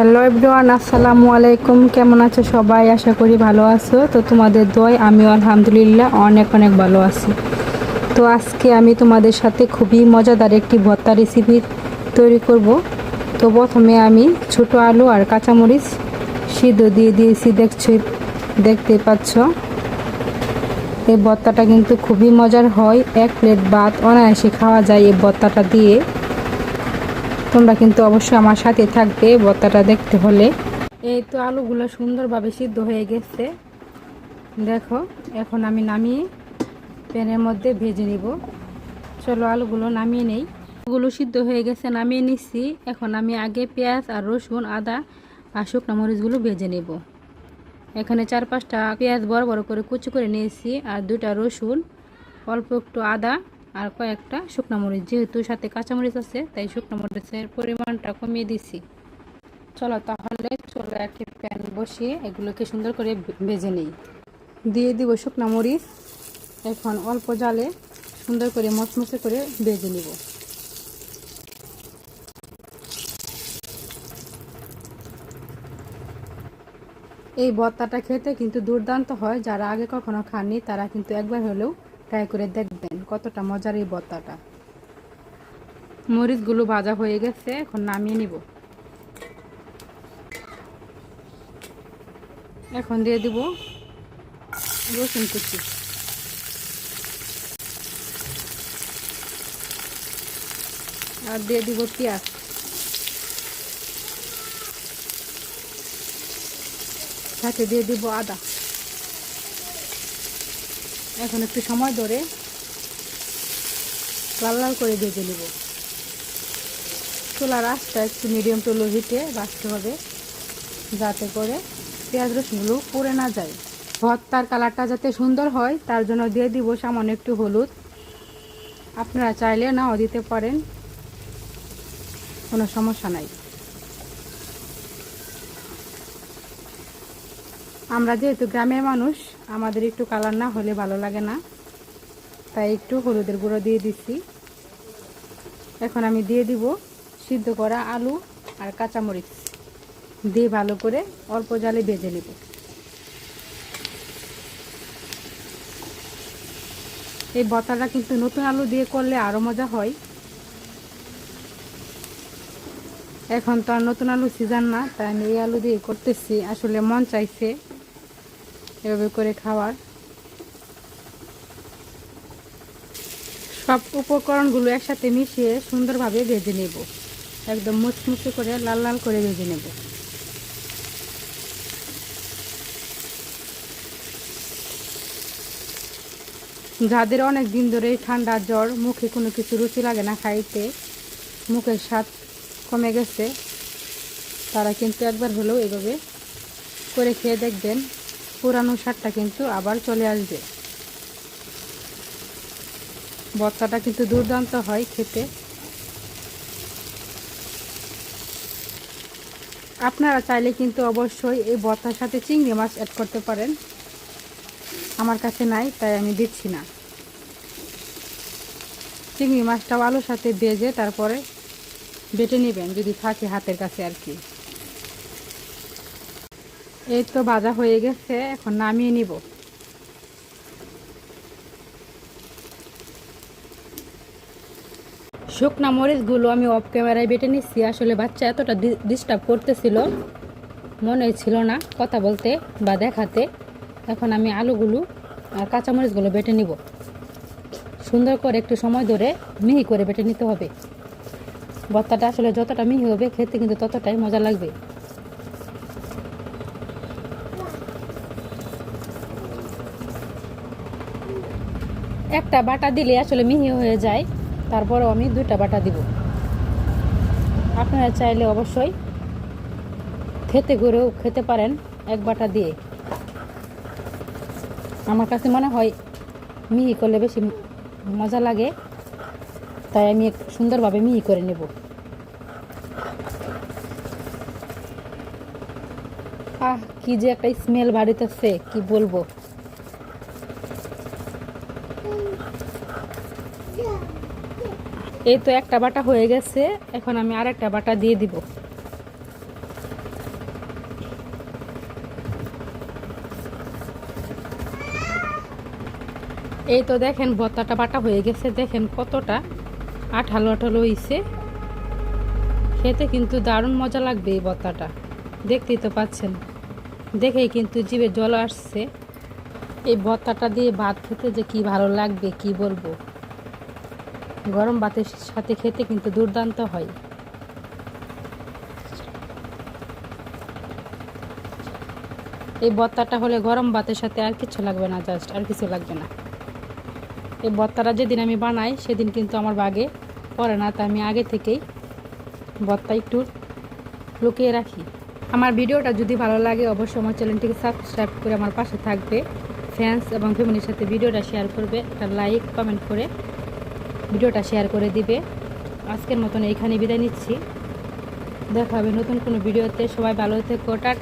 Hello everyone, আসসালামু আলাইকুম। কেমন আছো সবাই? আশা করি ভালো আছো। তো তোমাদের দোয় আমি আলহামদুলিল্লাহ অনেক অনেক ভালো আছি। তো আজকে আমি তোমাদের সাথে খুবই মজাদার একটি ভর্তা রেসিপি তৈরি করব। তো প্রথমে আমি ছোট আলু আর কাঁচামরিচ সিদ্ধ দিয়ে দিয়েছি, দেখছি, দেখতে পাচ্ছ। এই ভর্তাটা কিন্তু খুবই মজার হয়। এক প্লেট ভাত, অনায়াসে খাওয়া যায় এই ভর্তাটা দিয়ে। তোমরা কিন্তু অবশ্যই আমার সাথে থাকবে ভর্তাটা দেখতে হলে। এই তো আলুগুলো সুন্দরভাবে সিদ্ধ হয়ে গেছে। দেখো, এখন আমি নামিয়ে প্যানের মধ্যে ভেজে নিব। চলো আলুগুলো নামিয়ে নেই। আলুগুলো সিদ্ধ হয়ে গেছে, নামিয়ে নিচ্ছি। এখন আমি আগে পেঁয়াজ আর রসুন, আদা আর শুকনো মরিচগুলো ভেজে নেব। এখানে চার পাঁচটা পেঁয়াজ বড় বড় করে কুচি করে নিয়েছি আর দুটা রসুন, অল্প একটু আদা আর কয়েকটা শুকনো মরিচ, যেহেতু সাথে কাঁচামরিচ আছে, তাই শুকনো মরিচের পরিমাণটা কমিয়ে দিছি। চলো তাহলে চলো একটি প্যান বসিয়ে এগুলোকে সুন্দর করে ভেজে নিই। দিয়ে দিব শুকনো মরিচ। এখন অল্প জালে সুন্দর করে মচমচে করে ভেজে নিব। এই ভর্তাটা খেতে কিন্তু দুর্দান্ত হয়। যারা আগে কখনো খাননি, তারা কিন্তু একবার হলেও ট্রাই করে দেখবেন কতটা মজার এই ভর্তাটা মরিচগুলো ভাজা হয়ে গেছে, এখন নামিয়ে নিব। এখন দিয়ে দিব রসুন কুচি। আর দিয়ে দিব পেঁয়াজ। সাথে দিয়ে দিব আদা। এখন একটু সময় ধরে লাল লাল করে ভেজে নেব। চুলার আঁচটা একটু মিডিয়াম টু লো হিটে বাঁচতে হবে, যাতে করে পেঁয়াজ রসুনগুলো পুড়ে না যায়। ভর্তার কালারটা যাতে সুন্দর হয়, তার জন্য দিয়ে দিব সামান্য একটু হলুদ। আপনারা চাইলে নাও দিতে পারেন, কোনো সমস্যা নাই। আমরা যেহেতু গ্রামের মানুষ আমাদের একটু কালার না হলে ভালো লাগে না। তাই একটু হলুদের গুঁড়ো দিয়ে দিচ্ছি। এখন আমি দিয়ে দিব সিদ্ধ করা আলু আর কাঁচামরিচ। দিয়ে ভালো করে অল্প জালে ভেজে নেব। এই বতাটা কিন্তু নতুন আলু দিয়ে করলে আরও মজা হয়। এখন তো আর নতুন আলু সিজন না, তাই আমি এই আলু দিয়ে করতেছি। আসলে মন চাইছে এভাবে করে খাওয়ার। সব উপকরণগুলো একসাথে মিশিয়ে সুন্দরভাবে ভেজে নেব। একদম মুচমুচে করে, লাল লাল করে ভেজে নেব। যাদের অনেক দিন ধরে ঠান্ডা জ্বর, মুখে কোনো কিছু রুচি লাগে না খাইতে, মুখের স্বাদ কমে গেছে, তারা কিন্তু একবার হলেও এভাবে করে খেয়ে দেখবেন। পুরানো স্বাদটা কিন্তু আবার চলে আসবে। ভর্তাটা কিন্তু দুর্দান্ত হয় খেতে। আপনারা চাইলে কিন্তু অবশ্যই এই ভর্তার সাথে চিংড়ি মাছ অ্যাড করতে পারেন। আমার কাছে নাই, তাই আমি দিচ্ছি না। চিংড়ি মাছটাও আলুর সাথে ভেজে তারপরে বেটে নেবেন, যদি থাকে হাতের কাছে আর কি। এই তো ভাজা হয়ে গেছে, এখন নামিয়ে নিব। শুকনা মরিচগুলো আমি অফ ক্যামেরায় বেটে নিচ্ছি আসলে বাচ্চা এতটা ডিস্টার্ব করতেছিল মনে ছিল না কথা বলতে বা দেখাতে। এখন আমি আলুগুলো আর কাঁচামরিচগুলো বেটে নিব। সুন্দর করে একটু সময় ধরে মিহি করে বেটে নিতে হবে। ভর্তাটা আসলে যতটা মিহি হবে, খেতে কিন্তু ততটাই মজা লাগবে। একটা বাটা দিলে আসলে মিহি হয়ে যায়, তারপরও আমি দুইটা বাটা দিব। আপনারা চাইলে অবশ্যই খেতে করেও খেতে পারেন এক বাটা দিয়ে। আমার কাছে মনে হয় মিহি করলে বেশি মজা লাগে, তাই আমি সুন্দরভাবে মিহি করে নেব। আহ, কি যে একটা স্মেল বাড়িতেছে, কি বলব? এই তো একটা বাটা হয়ে গেছে, এখন আমি আর একটা বাটা দিয়ে দিব। এই তো দেখেন বত্তাটা বাটা হয়ে গেছে, দেখেন কতটা আঠালো আঠালো হয়েছে খেতে কিন্তু দারুণ মজা লাগবে এই বত্তাটা দেখতেই তো পাচ্ছেন। দেখেই কিন্তু জিভে জল আসছে। এই বত্তাটা দিয়ে ভাত খেতে যে কি ভালো লাগবে, কি বলব? গরম ভাতের সাথে খেতে কিন্তু দুর্দান্ত হয়। এই ভর্তাটা হলে গরম ভাতের সাথে আর কিছু লাগবে না জাস্ট আর কিছু লাগবে না। এই ভর্তাটা যেদিন আমি বানাই, সেদিন কিন্তু আমার বাগে পড়ে না তাই আমি আগে থেকেই ভর্তা একটু লুকিয়ে রাখি। আমার ভিডিওটা যদি ভালো লাগে, অবশ্যই আমার চ্যানেলটিকে সাবস্ক্রাইব করে আমার পাশে থাকবে। ফ্যান্স এবং ফ্যামিলির সাথে ভিডিওটা শেয়ার করবে, একটা লাইক কমেন্ট করে ভিডিওটা শেয়ার করে দিবে। আজকের মতন এইখানে বিদায় নিচ্ছি। দেখা হবে নতুন কোনো ভিডিওতে। সবাই ভালো থেকো, টাটা।